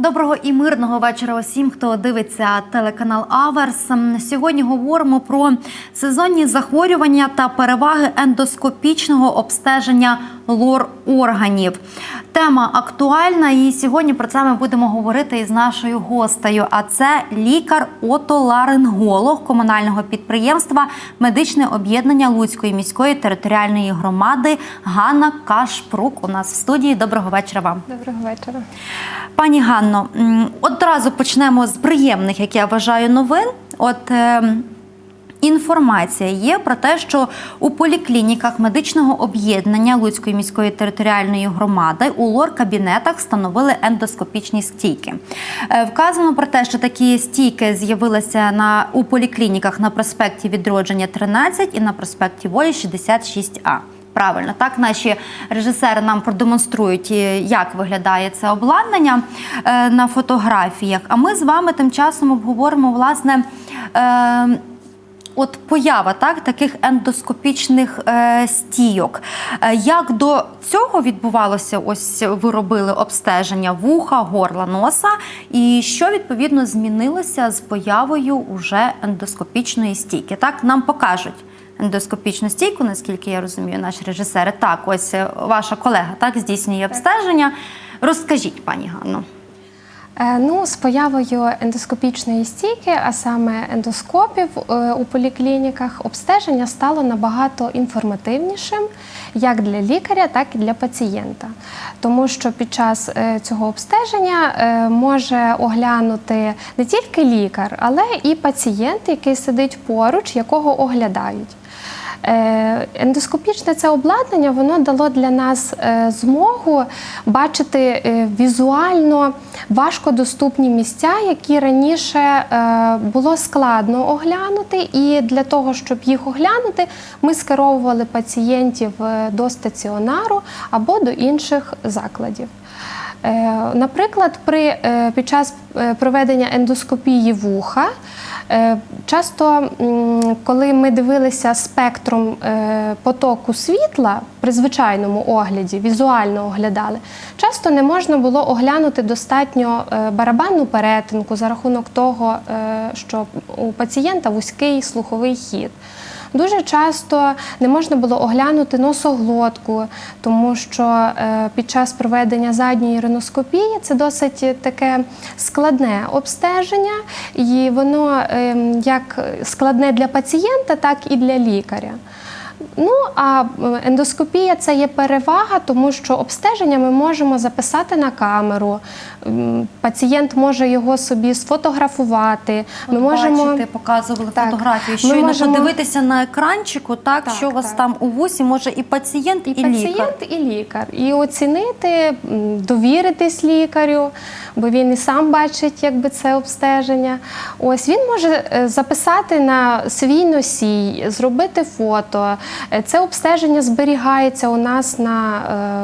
Доброго і мирного вечора усім, хто дивиться телеканал Аверс. Сьогодні говоримо про сезонні захворювання та переваги ендоскопічного обстеження лор органів. Тема актуальна, і сьогодні про це ми будемо говорити із нашою гостею. А це лікар-отоларинголог комунального підприємства Медичне об'єднання Луцької міської територіальної громади Ганна Кашпрук. У нас в студії. Доброго вечора вам. Доброго вечора. Пані Ганно, одразу почнемо з приємних, як я вважаю, новин. От е, інформація є про те, що у поліклініках медичного об'єднання Луцької міської територіальної громади у лор-кабінетах встановили ендоскопічні стійки. Е, вказано про те, що такі стійки з'явилися на у поліклініках на проспекті Відродження 13 і на проспекті Волі 66А. Правильно, так наші режисери нам продемонструють, е, як виглядає це обладнання е, на фотографіях. А ми з вами тим часом обговоримо власне. От поява так таких ендоскопічних е, стійок. Е, як до цього відбувалося? Ось ви робили обстеження вуха, горла, носа, і що відповідно змінилося з появою уже ендоскопічної стійки? Так нам покажуть ендоскопічну стійку, наскільки я розумію, наші режисери. Так, ось е, ваша колега так здійснює обстеження. Розкажіть, пані Ганно. Е, Ну, з появою ендоскопічної стійки, а саме ендоскопів е, у поліклініках, обстеження стало набагато інформативнішим як для лікаря, так і для пацієнта. Тому що під час е, цього обстеження може оглянути не тільки лікар, але і пацієнт, який сидить поруч, якого оглядають. Е, Ендоскопічне це обладнання воно дало для нас е, змогу бачити е, візуально важкодоступні місця, які раніше було складно оглянути. І для того, щоб їх оглянути, ми скеровували пацієнтів до стаціонару або до інших закладів. Наприклад, при, під час проведення ендоскопії вуха, часто, коли ми дивилися спектром е, потоку світла при звичайному огляді, візуально оглядали, часто не можна було оглянути достатньо е, барабанну перетинку за рахунок того, е, що у пацієнта вузький слуховий хід. Дуже часто не можна було оглянути носоглотку, тому що е, під час проведення задньої риноскопії це досить таке складне обстеження, і воно е, як складне для пацієнта, так і для лікаря. Ну а е, ендоскопія це є перевага, тому що обстеження ми можемо записати на камеру. Пацієнт може його собі сфотографувати. Ми можемо бачите, показували Так. фотографію. Ми Щойно можемо- подивитися на екранчику, так, Так, що у вас так. там у вусі може і пацієнт, і, і лікар. пацієнт, і лікар. І оцінити, довіритись лікарю, бо він і сам бачить, якби це обстеження. Ось він може е, записати на свій носій, зробити фото. Е, Це обстеження зберігається у нас на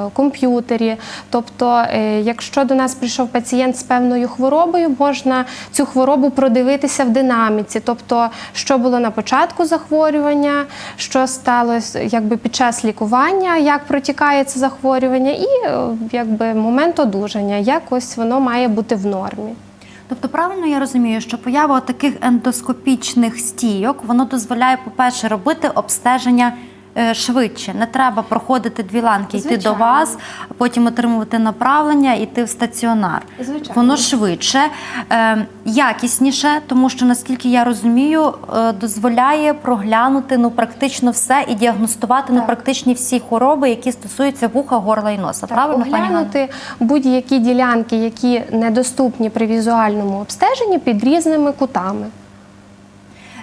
е, комп'ютері. Тобто, е, якщо до нас прийшов пацієнт з певною хворобою, можна цю хворобу продивитися в динаміці, тобто, що було на початку захворювання, що сталося якби під час лікування, як протікає це захворювання, і якби момент одужання, як ось воно має бути в нормі. Тобто, правильно я розумію, що поява таких ендоскопічних стійок воно дозволяє, по-перше, робити обстеження. Е, Швидше не треба проходити дві ланки, йти до вас, потім отримувати направлення, йти в стаціонар. Звичайно. Воно швидше, е, якісніше, тому що наскільки я розумію, е, дозволяє проглянути ну практично все і діагностувати ну Так. практично всі хвороби, які стосуються вуха, горла і носа. Правильно, пані оглянути будь-які ділянки, які недоступні при візуальному обстеженні під різними кутами.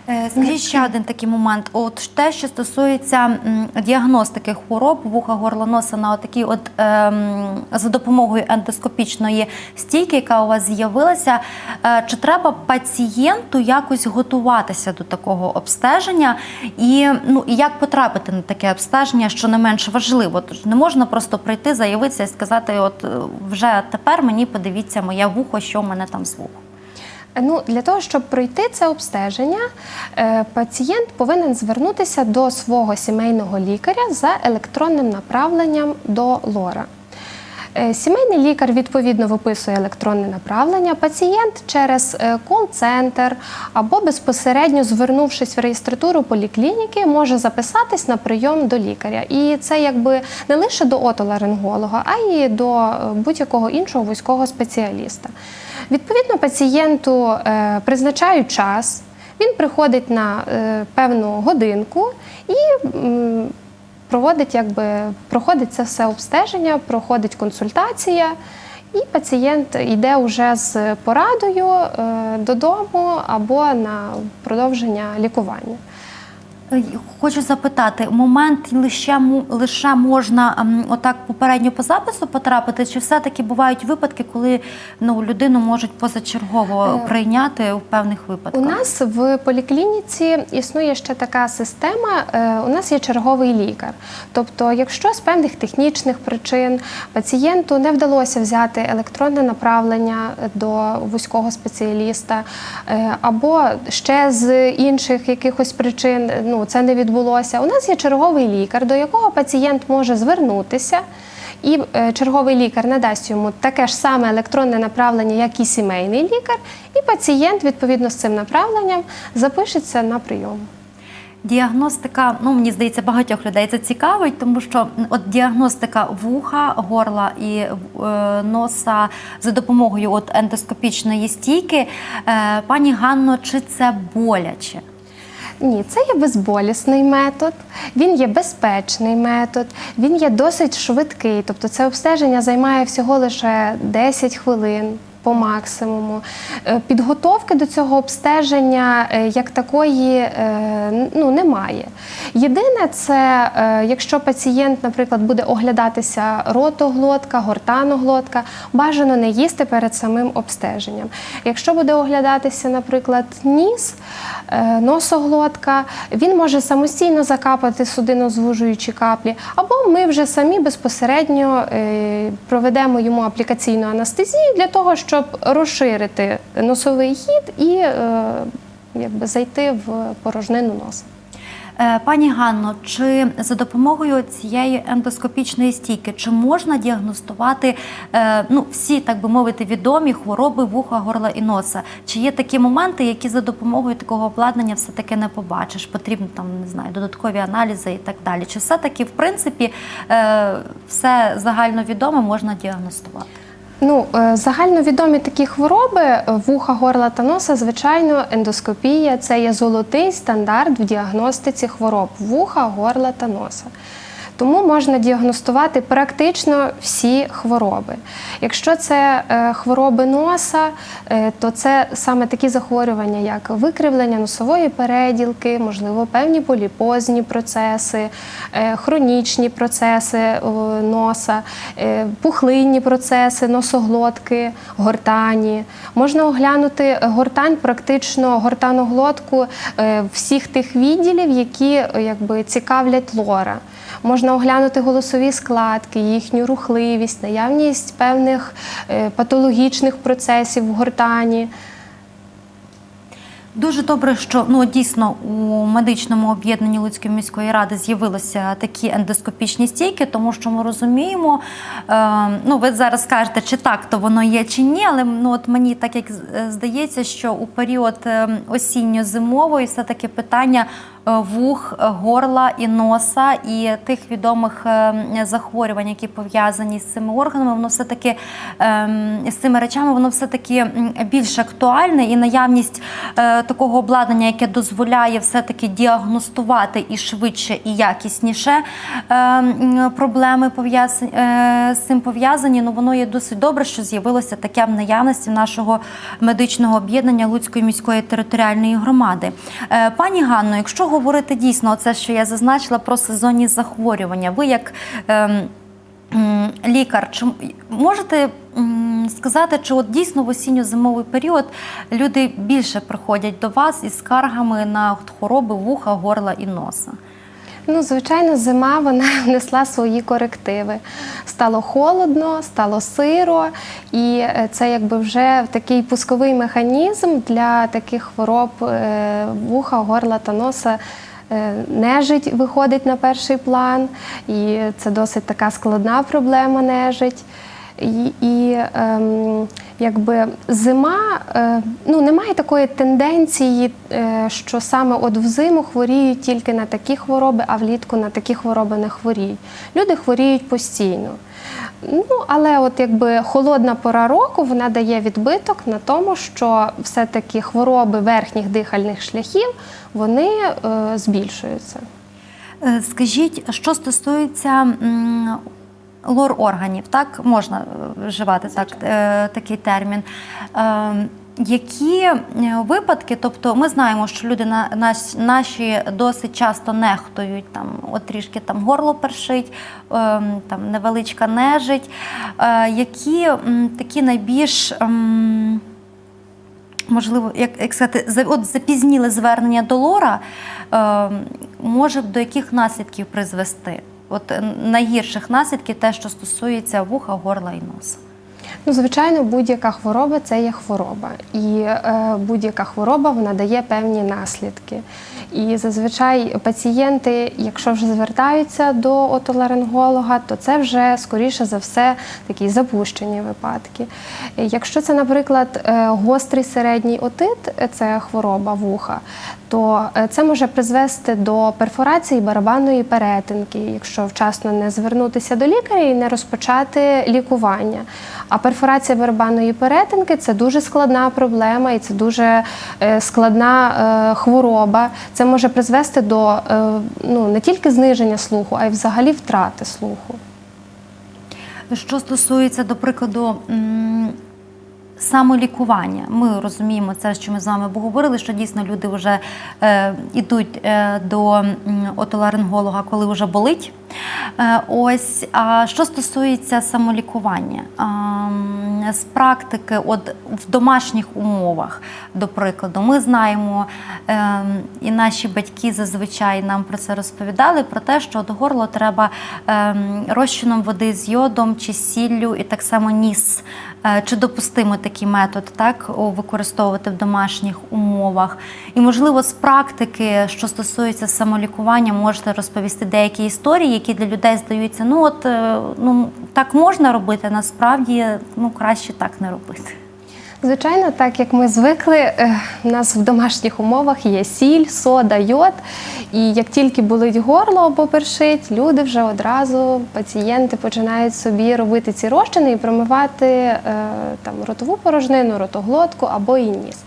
Е, Скажіть ще один такий момент. От те, що стосується діагностики хвороб вуха, горла, носа на отакій от ем, за допомогою ендоскопічної стійки, яка у вас з'явилася, е, чи треба пацієнту якось готуватися до такого обстеження, і ну і як потрапити на таке обстеження, що не менш важливо? Тож не можна просто прийти, заявитися і сказати: от е, вже тепер мені подивіться моє вухо, що в мене там з вухом. Ну, для того, щоб пройти це обстеження, е, пацієнт повинен звернутися до свого сімейного лікаря за електронним направленням до лора. Е, Сімейний лікар відповідно виписує електронне направлення. Пацієнт через е, кол-центр або безпосередньо звернувшись в реєстратуру поліклініки, може записатись на прийом до лікаря. І це якби не лише до отоларинголога, а й до е, будь-якого іншого вузького спеціаліста. Відповідно, пацієнту призначають час. Він приходить на певну годинку і проводить, якби проходить це все обстеження, проходить консультація, і пацієнт йде уже з порадою е, додому або на продовження лікування. Е, Хочу запитати, момент лише лише можна ем, отак попередньо по запису потрапити, чи все-таки бувають випадки, коли ну людину можуть позачергово Е, прийняти в певних випадках? У нас в поліклініці існує ще така система. е, У нас є черговий лікар. Тобто, якщо з певних технічних причин пацієнту не вдалося взяти електронне направлення до вузького спеціаліста, або ще з інших якихось причин ну, це не відбулося. У нас є черговий лікар, до якого пацієнт може звернутися. І е, черговий лікар надасть йому таке ж саме електронне направлення, як і сімейний лікар, і пацієнт відповідно з цим направленням запишеться на прийом. Діагностика, ну мені здається, багатьох людей це цікавить, тому що от діагностика вуха, горла і е, носа за допомогою от ендоскопічної стійки. Е, пані Ганно, чи це боляче? Ні, це є безболісний метод, він є безпечний метод, він є досить швидкий. Тобто це обстеження займає всього лише 10 хвилин. По максимуму Е, підготовки до цього обстеження е, як такої е, ну, немає. Єдине, це якщо пацієнт, наприклад, буде оглядатися ротоглотка, гортаноглотка, бажано не їсти перед самим обстеженням. Якщо буде оглядатися, наприклад, ніс, носоглотка, він може самостійно закапати судинозвужуючі каплі, або ми вже самі безпосередньо проведемо йому аплікаційну анестезію для того, щоб розширити носовий хід і е, якби зайти в порожнину носа. Е, Пані Ганно, чи за допомогою цієї ендоскопічної стійки чи можна діагностувати е, ну, всі, так би мовити, відомі хвороби вуха, горла і носа? Чи є такі моменти, які за допомогою такого обладнання все-таки не побачиш? Потрібно там не знаю, додаткові аналізи і так далі? Чи все-таки в принципі все загальновідоме можна діагностувати? Ну, е, загальновідомі такі хвороби е, вуха, горла та носа, звичайно, ендоскопія це є золотий стандарт в діагностиці хвороб вуха, горла та носа. Тому можна діагностувати практично всі хвороби. Якщо це е, хвороби носа, е, то це саме такі захворювання, як викривлення носової переділки, можливо, певні поліпозні процеси, е, хронічні процеси носа, пухлинні процеси, носоглотки, гортані. Можна оглянути гортань, практично гортаноглотку всіх тих відділів, які якби цікавлять лора. Можна оглянути голосові складки, їхню рухливість, наявність певних е, патологічних процесів в гортані. Дуже добре, що ну дійсно у медичному об'єднанні Луцької міської ради з'явилися такі ендоскопічні стійки, тому що ми розуміємо. Е, ну, ви зараз скажете, чи так то воно є, чи ні, але ну от мені так як здається, що у період е, осінньо-зимової все таки питання. Е, Вух, е, горла і носа, і тих відомих е, захворювань, які пов'язані з цими органами, воно все таки з цими речами, воно все таки більш актуальне і наявність такого обладнання, яке дозволяє все-таки діагностувати і швидше, і якісніше проблеми пов'язані з цим пов'язані. Ну воно є досить добре, що з'явилося таке в наявності нашого медичного об'єднання Луцької міської територіальної громади. Пані Ганно, якщо говорити дійсно це, що я зазначила про сезонні захворювання, ви як М, Лікар, чи можете сказати, чи от дійсно в осінньо-зимовий період люди більше приходять до вас із скаргами на хвороби вуха, горла і носа? Ну, звичайно, зима вона внесла свої корективи. Стало холодно, стало сиро, і е, це якби вже такий пусковий механізм для таких хвороб е, вуха, горла та носа. Е, Нежить виходить на перший план, і це досить така складна проблема нежить. І, і ем, якби зима, е, ну немає такої тенденції, е, що саме от взиму хворіють тільки на такі хвороби, а влітку на такі хвороби не хворіють. Люди хворіють постійно. Ну, але от якби холодна пора року вона дає відбиток на тому, що все-таки хвороби верхніх дихальних шляхів вони е, збільшуються. Е, Скажіть, що стосується лор органів, так можна е, вживати так, е, такий термін. Е, Які випадки, тобто ми знаємо, що люди на нас- наші досить часто нехтують там, от трішки там горло першить, ем, там невеличка нежить. Е, Які такі найбільш ем, можливо, як, як сказати, за- от запізніле звернення до лора може до яких наслідків призвести? От е, найгірших наслідків те, що стосується вуха, горла і носа. Ну, звичайно, будь-яка хвороба це є хвороба, і е, будь-яка хвороба вона дає певні наслідки. І зазвичай пацієнти, якщо вже звертаються до отоларинголога, то це вже скоріше за все такі запущені випадки. Якщо це, наприклад, е, гострий середній отит, це хвороба вуха, то е, це може призвести до перфорації барабанної перетинки, якщо вчасно не звернутися до лікаря і не розпочати лікування. А перфорація барабанної перетинки це дуже складна проблема і це дуже е, складна е, хвороба. Це може призвести до ну, не тільки зниження слуху, а й взагалі втрати слуху. Що стосується, до прикладу, самолікування, ми розуміємо це, що ми з вами говорили, що дійсно люди вже е, йдуть е, до отоларинголога, коли вже болить. Е, ось, а що стосується самолікування, м, з практики, от в домашніх умовах, до прикладу, ми знаємо, е, і наші батьки зазвичай нам про це розповідали, про те, що от горло треба е, розчином води з йодом чи сіллю, і так само ніс. Е, Чи допустимо такий метод так використовувати в домашніх умовах? І можливо, з практики, що стосується самолікування, можете розповісти деякі історії, які для людей здаються, ну от е, ну так можна робити, насправді ну краще так не робити. Звичайно, так як ми звикли, е, у нас в домашніх умовах є сіль, сода, йод. І як тільки болить горло або першить, люди вже одразу, пацієнти починають собі робити ці розчини і промивати е, там ротову порожнину, ротоглотку або і ніс.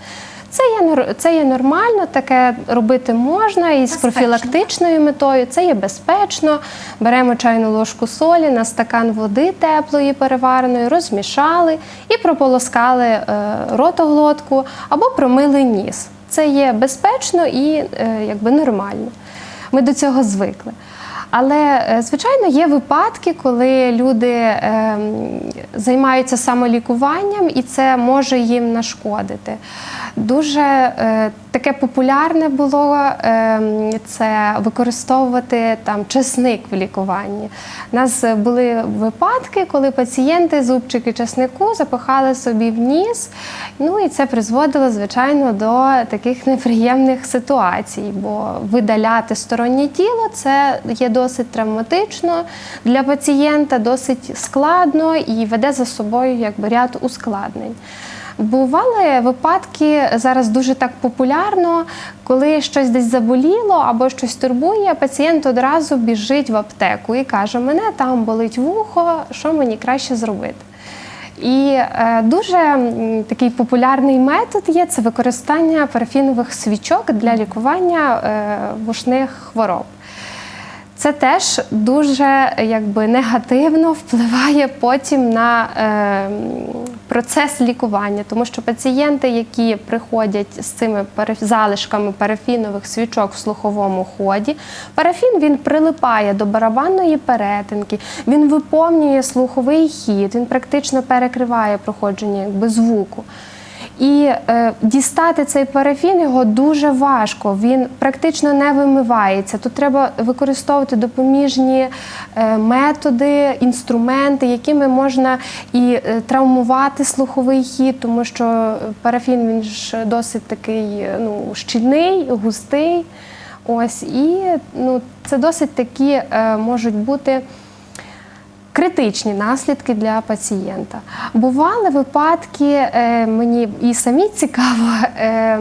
Це є, це є нормально, таке робити можна і з профілактичною метою. Це є безпечно. Беремо чайну ложку солі на стакан води теплої перевареної, розмішали і прополоскали е, ротоглотку або промили ніс. Це є безпечно і е, якби нормально. Ми до цього звикли. Але, е, звичайно, є випадки, коли люди е, займаються самолікуванням, і це може їм нашкодити. Дуже е, таке популярне було це використовувати там чесник в лікуванні. У нас були випадки, коли пацієнти зубчики чеснику запихали собі в ніс. Ну і це призводило, звичайно, до таких неприємних ситуацій, бо видаляти стороннє тіло це є досить травматично для пацієнта, досить складно і веде за собою якби ряд ускладнень. Бували випадки зараз дуже так популярно, коли щось десь заболіло або щось турбує, пацієнт одразу біжить в аптеку і каже: мене там болить вухо, що мені краще зробити. І е, дуже такий популярний метод є це використання парафінових свічок для лікування е, вушних хвороб. Це теж дуже якби негативно впливає потім на е, процес лікування, тому що пацієнти, які приходять з цими залишками парафінових свічок в слуховому ході, парафін він прилипає до барабанної перетинки, він виповнює слуховий хід, він практично перекриває проходження якби, звуку. І е, дістати цей парафін його дуже важко. Він практично не вимивається. Тут треба використовувати допоміжні е, методи, інструменти, якими можна і е, травмувати слуховий хід, тому що парафін він ж досить такий е, ну, щільний, густий. Ось і ну, це досить такі е, можуть бути критичні наслідки для пацієнта. Бували випадки, е, мені і самі цікаво. е,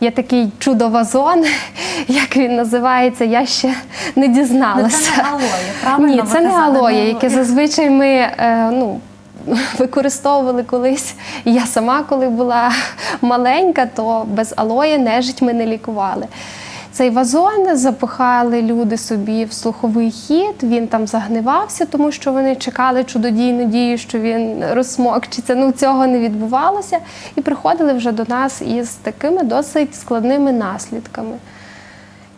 Є такий чудо-вазон, як він називається, я ще не Ну, дізналася. це не алоє, правильно? Ні, це не алоє, яке зазвичай ми е, ну, використовували колись. І Я сама, коли була маленька, то без алоє нежить ми не лікували. Цей вазон запихали люди собі в слуховий хід, він там загнивався, тому що вони чекали чудодійну дію, що він розсмокчиться. Ну цього не відбувалося. І приходили вже до нас із такими досить складними наслідками.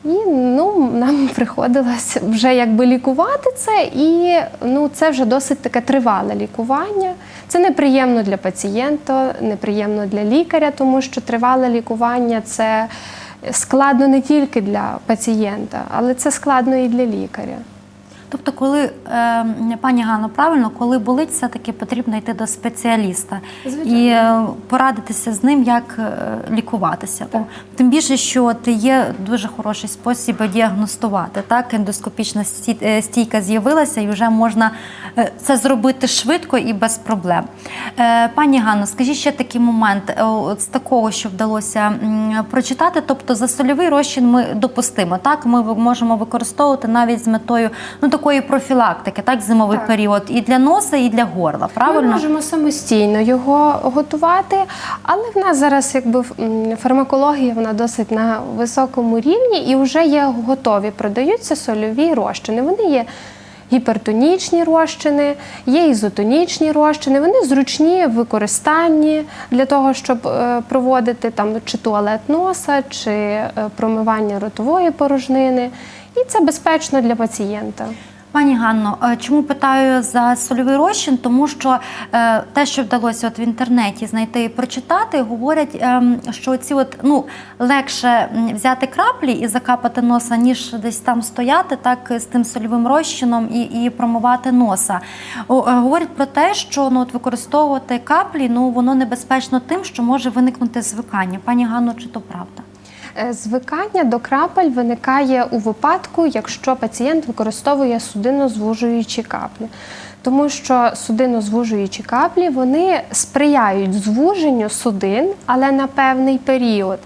І ну, нам приходилось вже якби лікувати це, і ну, це вже досить таке тривале лікування. Це неприємно для пацієнта, неприємно для лікаря, тому що тривале лікування це складно не тільки для пацієнта, але це складно і для лікаря. Тобто, коли е, пані Ганно, правильно, коли болить, все-таки потрібно йти до спеціаліста Звичайно. і е, порадитися з ним, як е, лікуватися. О, тим більше, що от є дуже хороший спосіб діагностувати. Так, ендоскопічна е, стійка з'явилася, і вже можна це зробити швидко і без проблем. Е, Пані Ганно, скажіть ще такий момент от з такого, що вдалося прочитати. Тобто за сольовий розчин ми допустимо. Так, ми можемо використовувати навіть з метою ну такої профілактики, так, зимовий Так. період і для носа, і для горла. Правильно? Ми можемо самостійно його готувати, але в нас зараз якби фармакологія вона досить на високому рівні і вже є готові, продаються сольові розчини. Вони є гіпертонічні розчини, є ізотонічні розчини. Вони зручні в використанні для того, щоб е, проводити там чи туалет носа, чи е, промивання ротової порожнини. І це безпечно для пацієнта. Пані Ганно, е, чому питаю за сольовий розчин? Тому що е, те, що вдалося от в інтернеті знайти і прочитати, говорять, ем, що ці от ну легше взяти краплі і закапати носа, ніж десь там стояти, так з тим сольовим розчином і, і промивати носа. О, е, говорять про те, що ну от використовувати каплі, ну воно небезпечно тим, що може виникнути звикання. Пані Ганно, чи то правда? Е, Звикання до крапель виникає у випадку, якщо пацієнт використовує судинозвужуючі каплі. Тому що судинозвужуючі каплі вони сприяють звуженню судин, але на певний період.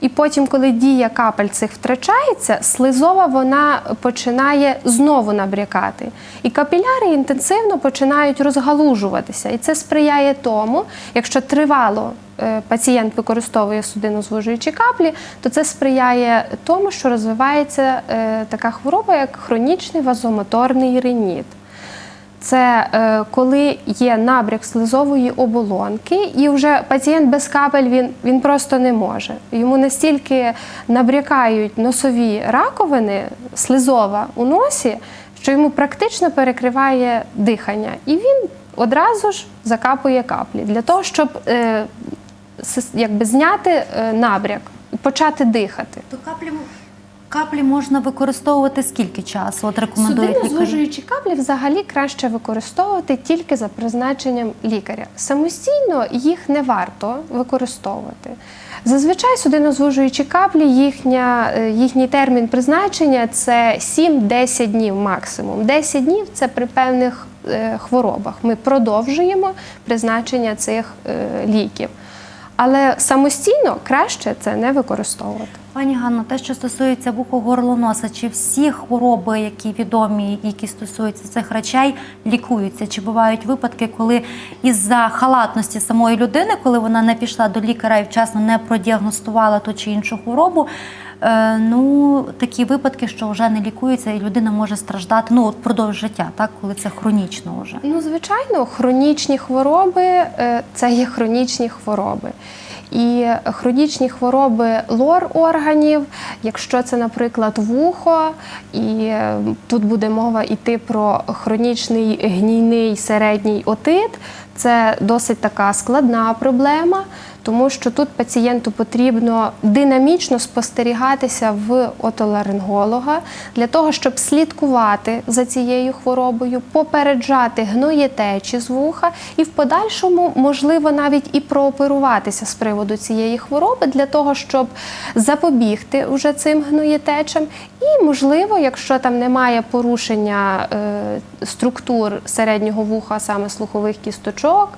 І потім, коли дія капель цих втрачається, слизова вона починає знову набрякати. І капіляри інтенсивно починають розгалужуватися. І це сприяє тому, якщо тривало е, пацієнт використовує судинозвужуючі каплі, то це сприяє тому, що розвивається е, така хвороба, як хронічний вазомоторний реніт. Це е, коли є набряк слизової оболонки, і вже пацієнт без капель він, він просто не може. Йому настільки набрякають носові раковини, слизова у носі, що йому практично перекриває дихання. І він одразу ж закапує каплі для того, щоб е, якби зняти е, набряк і почати дихати. То каплі каплі можна використовувати скільки часу? От рекомендують? Судинозвужуючі каплі взагалі краще використовувати тільки за призначенням лікаря. Самостійно їх не варто використовувати. Зазвичай судинозвужуючі каплі, їхня, е, їхній термін призначення це 7-10 днів максимум. 10 днів це при певних е, хворобах. Ми продовжуємо призначення цих е, ліків. Але самостійно краще це не використовувати. Пані Ганно, те, що стосується вухо-горлоноса, чи всі хвороби, які відомі, які стосуються цих речей, лікуються? Чи бувають випадки, коли із-за халатності самої людини, коли вона не пішла до лікаря і вчасно не продіагностувала ту чи іншу хворобу, е, ну такі випадки, що вже не лікуються, і людина може страждати ну от життя, так коли це хронічно вже. Ну, звичайно, хронічні хвороби е, це є хронічні хвороби. І хронічні хвороби лор органів, якщо це, наприклад, вухо, і е, тут буде мова йти про хронічний гнійний середній отит, це досить така складна проблема, тому що тут пацієнту потрібно динамічно спостерігатися в отоларинголога для того, щоб слідкувати за цією хворобою, попереджати гноєтечі з вуха і в подальшому можливо навіть і прооперуватися з приводу цієї хвороби для того, щоб запобігти уже цим гноєтечам. І можливо, якщо там немає порушення е, структур середнього вуха, саме слухових кісточок.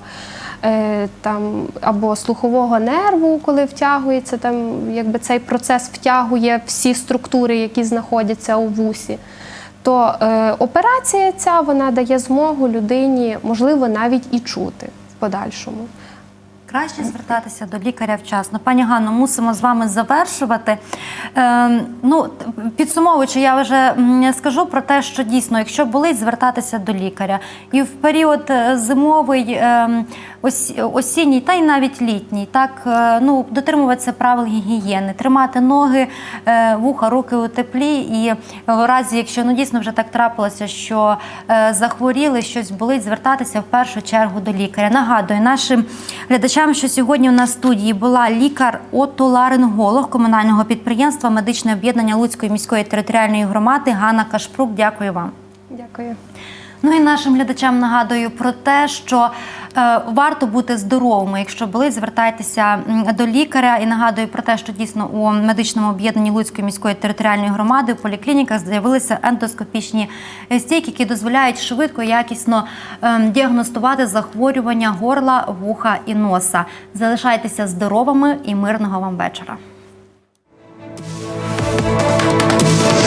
Е, Там або слухового нерву, коли втягується, там якби цей процес втягує всі структури, які знаходяться у вусі, то е, операція ця вона дає змогу людині, можливо, навіть і чути в подальшому. Краще звертатися до лікаря вчасно. Пані Ганно, мусимо з вами завершувати. Ем, ну, підсумовуючи, я вже скажу про те, що дійсно, якщо болить, звертатися до лікаря. І в період е, зимовий, ем, ось, осінній та й навіть літній, так е, ну, дотримуватися правил гігієни, тримати ноги, е, вуха, руки у теплі. І в разі, якщо ну дійсно вже так трапилося, що е, захворіли, щось болить, звертатися в першу чергу до лікаря. Нагадую, нашим глядачам, що сьогодні у нас в студії була лікар-отоларинголог комунального підприємства медичне об'єднання Луцької міської територіальної громади Ганна Кашпрук. Дякую вам. Дякую. Ну і нашим глядачам нагадую про те, що варто бути здоровими. Якщо болить, звертайтеся до лікаря. І нагадую про те, що дійсно у медичному об'єднанні Луцької міської територіальної громади в поліклініках з'явилися ендоскопічні стійки, які дозволяють швидко, якісно ем, діагностувати захворювання горла, вуха і носа. Залишайтеся здоровими і мирного вам вечора.